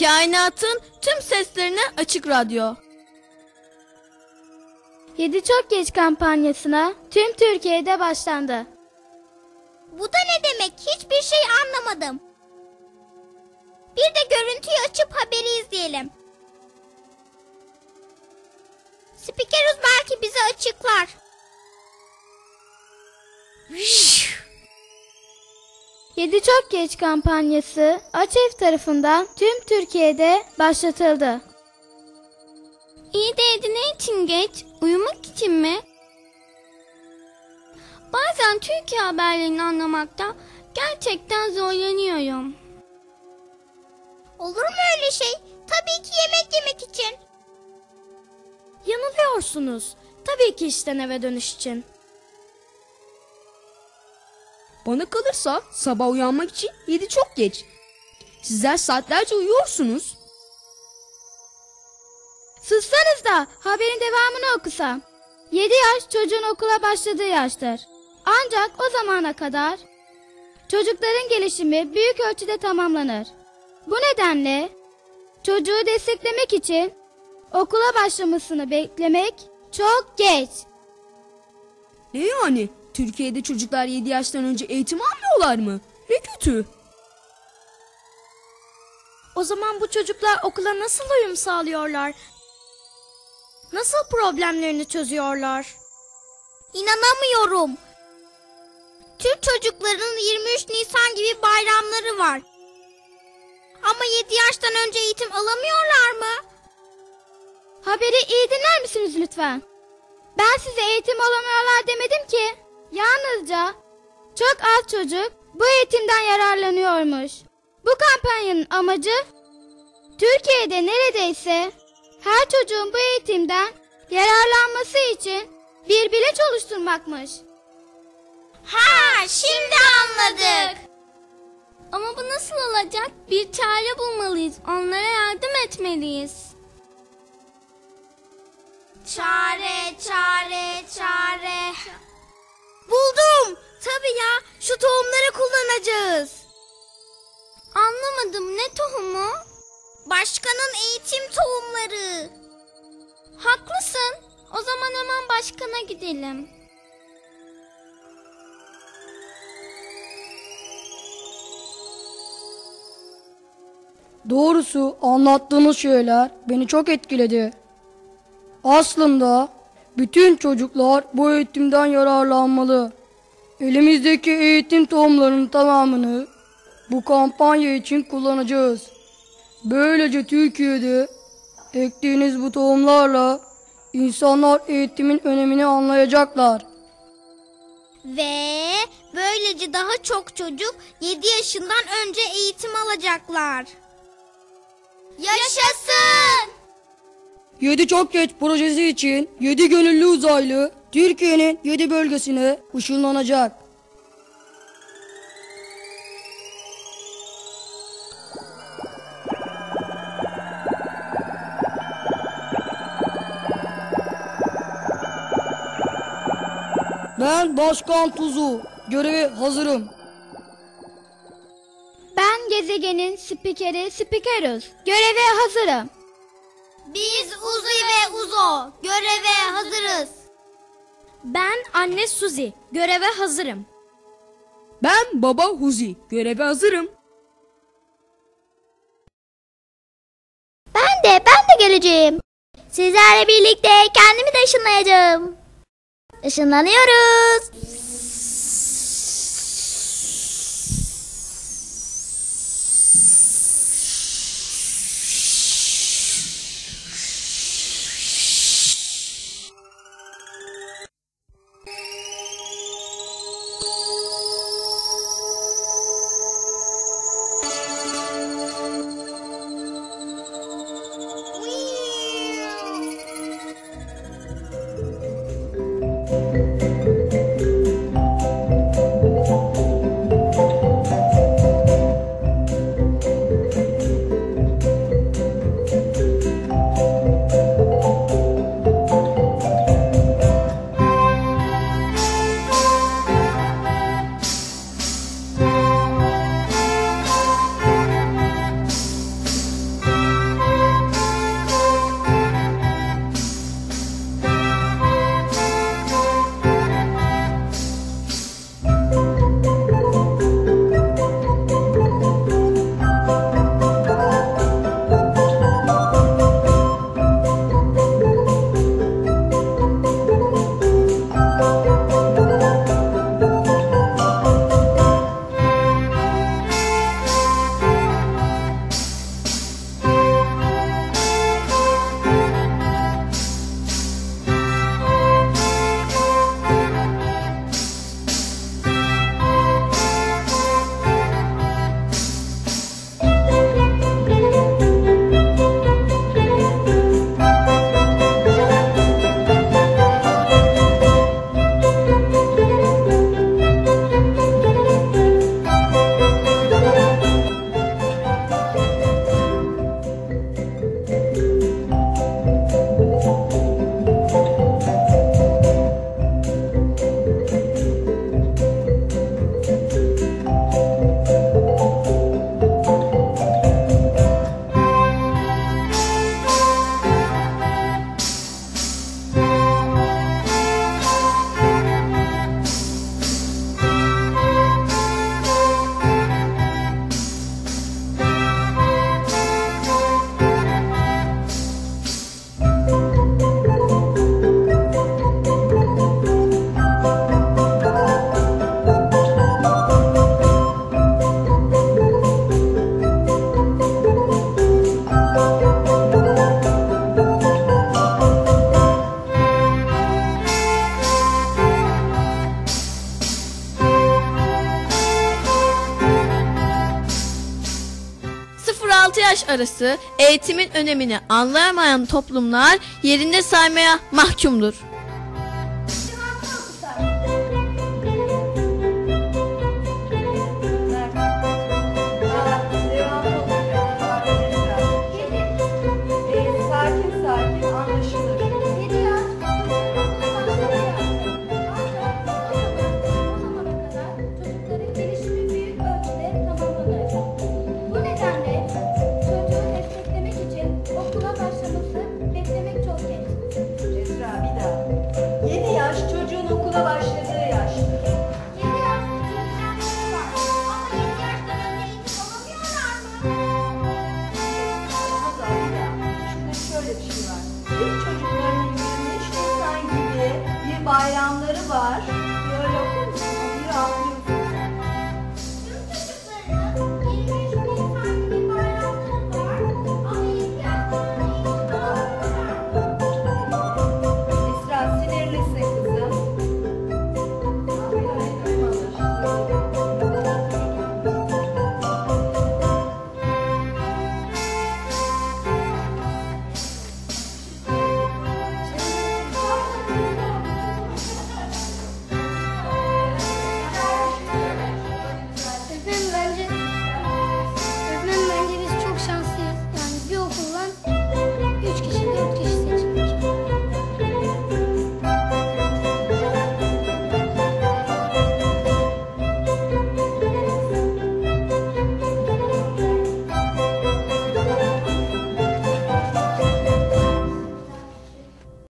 Kainatın tüm seslerine açık radyo. 7 çok geç kampanyasına tüm Türkiye'de başlandı. Bu da ne demek? Hiçbir şey anlamadım. Bir de görüntüyü açıp haberi izleyelim. Spikeruz belki bize açıklar. Yedi çok geç kampanyası AÇEV tarafından tüm Türkiye'de başlatıldı. İyi de ne için geç? Uyumak için mi? Bazen Türkiye haberlerini anlamakta gerçekten zorlanıyorum. Olur mu öyle şey? Tabii ki yemek yemek için. Yanılıyorsunuz. Tabii ki işten eve dönüş için. Bana kalırsa sabah uyanmak için 7 çok geç. Sizler saatlerce uyuyorsunuz. Sussanız da haberin devamını okusam. 7 yaş çocuğun okula başladığı yaştır. Ancak o zamana kadar çocukların gelişimi büyük ölçüde tamamlanır. Bu nedenle çocuğu desteklemek için okula başlamasını beklemek çok geç. Ne yani? Türkiye'de çocuklar 7 yaştan önce eğitim almıyorlar mı? Ne kötü. O zaman bu çocuklar okula nasıl uyum sağlıyorlar? Nasıl problemlerini çözüyorlar? İnanamıyorum. Türk çocuklarının 23 Nisan gibi bayramları var. Ama 7 yaştan önce eğitim alamıyorlar mı? Haberi iyi dinler misiniz lütfen? Ben size eğitim alamıyorlar demedim ki. Yalnızca çok az çocuk bu eğitimden yararlanıyormuş. Bu kampanyanın amacı Türkiye'de neredeyse her çocuğun bu eğitimden yararlanması için bir bilinç oluşturmakmış. Ha, şimdi anladık. Ama bu nasıl olacak? Bir çare bulmalıyız. Onlara yardım etmeliyiz. Çare, çare. Tabii ya. Şu tohumları kullanacağız. Anlamadım. Ne tohumu? Başkanın eğitim tohumları. Haklısın. O zaman hemen başkana gidelim. Doğrusu anlattığınız şeyler beni çok etkiledi. Aslında bütün çocuklar bu eğitimden yararlanmalı. Elimizdeki eğitim tohumlarının tamamını bu kampanya için kullanacağız. Böylece Türkiye'de ektiğiniz bu tohumlarla insanlar eğitimin önemini anlayacaklar. Ve böylece daha çok çocuk 7 yaşından önce eğitim alacaklar. Yaşasın! 7 çok geç projesi için 7 gönüllü uzaylı Türkiye'nin 7 bölgesine ışınlanacak. Ben Başkan Tuzu. Göreve hazırım. Ben gezegenin spikeri Spikerus. Göreve hazırım. Biz Uzi ve Uzo göreve hazırız. Ben anne Suzi. Göreve hazırım. Ben baba Huzi. Göreve hazırım. Ben de ben de geleceğim. Sizlerle birlikte kendimi de ışınlayacağım. Işınlanıyoruz. Yaş arası eğitimin önemini anlayamayan toplumlar yerinde saymaya mahkumdur.